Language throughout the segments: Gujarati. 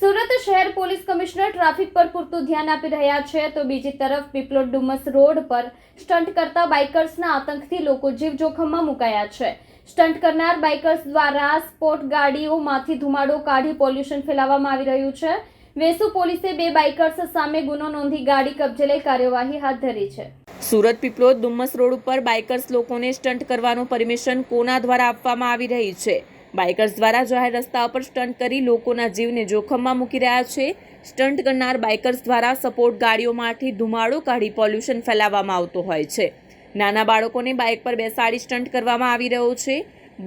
સુરત શહેર પોલીસ કમિશનર ટ્રાફિક પર પૂરતું ધ્યાન આપી રહ્યા છે તો બીજી તરફ પીપલોદ ડુમસ રોડ પર સ્ટન્ટ કરતા બાઇકર્સના આતંકથી લોકો જીવ જોખમમાં મુકાયા છે. સ્ટન્ટ કરનાર બાઇકર્સ દ્વારા સ્પોર્ટ ગાડીઓમાંથી ધુમાડો કાઢી પોલ્યુશન ફેલાવવામાં આવી રહ્યું છે. વેસુ પોલીસે બે બાઇકર્સ સામે ગુનો નોંધી ગાડી કબજે લઈ કાર્યવાહી હાથ ધરી છે. સુરત પીપલોદ ડુમ્મસ રોડ ઉપર બાઇકર્સ લોકોને સ્ટન્ટ કરવાનું પરમિશન કોના દ્વારા આપવામાં આવી રહી છે? બાઇકર્સ દ્વારા જાહેર રસ્તા પર સ્ટન્ટ કરી લોકોના જીવને જોખમમાં મૂકી રહ્યા છે. સ્ટન્ટ કરનાર બાઇકર્સ દ્વારા સપોર્ટ ગાડીઓમાંથી ધુમાડો કાઢી પોલ્યુશન ફેલાવવામાં આવતો હોય છે. નાના બાળકોને બાઇક પર બેસાડી સ્ટન્ટ કરવામાં આવી રહ્યો છે.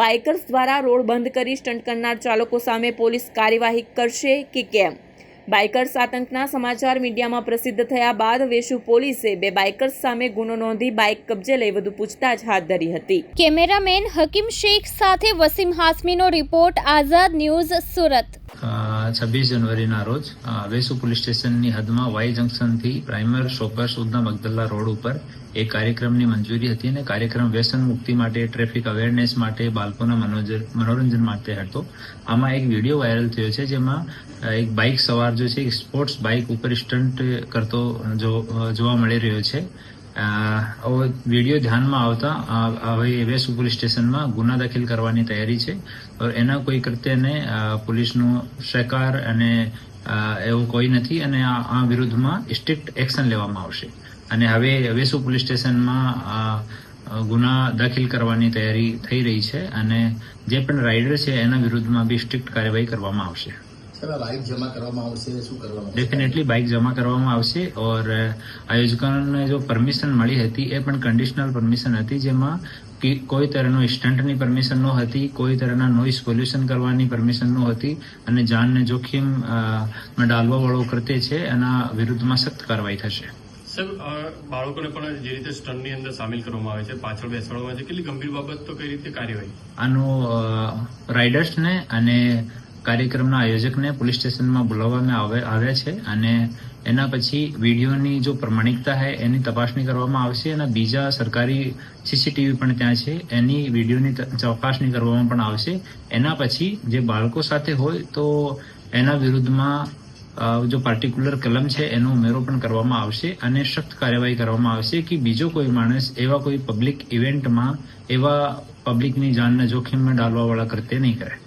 બાઇકર્સ દ્વારા રોડ બંધ કરી સ્ટન્ટ કરનાર ચાલકો સામે પોલીસ કાર્યવાહી કરશે કે કેમ? બાઇકર્સ આતંકના સમાચાર મીડિયામાં પ્રસિદ્ધ થયા બાદ વેશુ પોલીસે બે બાઇકર્સ સામે ગુનો નોંધી બાઇક કબજે લઈ વધુ પૂછતાછ હાથ ધરી હતી. કેમેરામેન હકીમ શેખ સાથે વસીમ હાસમીનો રિપોર્ટ આઝાદ ન્યૂઝ સુરત. છવ્વીસ જાન્યુઆરીના રોજ વેસુ પોલીસ સ્ટેશનની હદમાં વાય જંકશનથી પ્રાઇમર શોપર સુધના મગદલ્લા રોડ ઉપર એક કાર્યક્રમની મંજૂરી હતી અને કાર્યક્રમ વ્યસન મુક્તિ માટે, ટ્રાફિક અવેરનેસ માટે, બાળકોના મનોરંજન માટે હતો. આમાં એક વીડિયો વાયરલ થયો છે જેમાં એક બાઇક સવાર જો છે સ્પોર્ટ્સ બાઇક ઉપર સ્ટન્ટ કરતો જોવા મળી રહ્યો છે. વીડિયો ધ્યાનમાં આવતા હવે વેસુ પોલીસ સ્ટેશનમાં ગુના દાખલ કરવાની તૈયારી છે. એના કોઈ કૃત્યને પોલીસનો સહકાર અને એવું કોઈ નથી અને આ વિરુદ્ધમાં સ્ટ્રિક્ટ એક્શન લેવામાં આવશે. અને હવે વેસુ પોલીસ સ્ટેશનમાં ગુના દાખલ કરવાની તૈયારી થઈ રહી છે અને જે પણ રાઇડર છે એના વિરુદ્ધમાં બી સ્ટ્રિક્ટ કાર્યવાહી કરવામાં આવશે. બાઇક જમા કરવામાં આવશે શું કરવામાં ડેફિનેટલી બાઇક જમા કરવામાં આવશે ઓર આયોજકોને જો પરમિશન મળી હતી એ પણ કન્ડિશનલ પરમિશન હતી જેમાં કે- કોઈ તરહનો સ્ટન્ટની પરમિશન ન હતી કોઈ તરહના નોઇઝ પોલ્યુશન કરવાની પરમિશન ન હતી અને જાનને જોખમ ડાલવાવાળો કરતે ડાલવા વાળો કૃત્ય છે એના વિરુદ્ધમાં સખ્ત કાર્યવાહી થશે. સર બાળકોને પણ જે રીતે સ્ટનની અંદર સામેલ કરવામાં આવે છે પાછળ બેસાડવામાં આવે છે કેટલી ગંભીર બાબત તો કઈ રીતે કાર્યવાહી? આનો રાઇડર્સને અને કાર્યક્રમના આયોજકને પોલીસ સ્ટેશનમાં બોલાવવામાં આવે- આવ્યા છે અને એના પછી વિડીયોની જો પ્રમાણિકતા છે એની તપાસણી કરવામાં આવશે અને બીજા સરકારી સીસીટીવી પણ ત્યાં છે, એની વિડીયોની ત- ચકાસણી કરવામાં પણ આવશે. એના પછી જે બાળકો સાથે હોય તો એના વિરુદ્ધમાં જો પાર્ટિક્યુલર કલમ છે, એનો ઉમેરો પણ કરવામાં આવશે અને સખ્ત કાર્યવાહી કરવામાં આવશે કે બીજો કોઈ માણસ એવા કોઈ પબ્લિક ઇવેન્ટમાં એવા પબ્લિકની જાનને જોખમમાં ડાલવાવાળા કરતે નહીં કરે.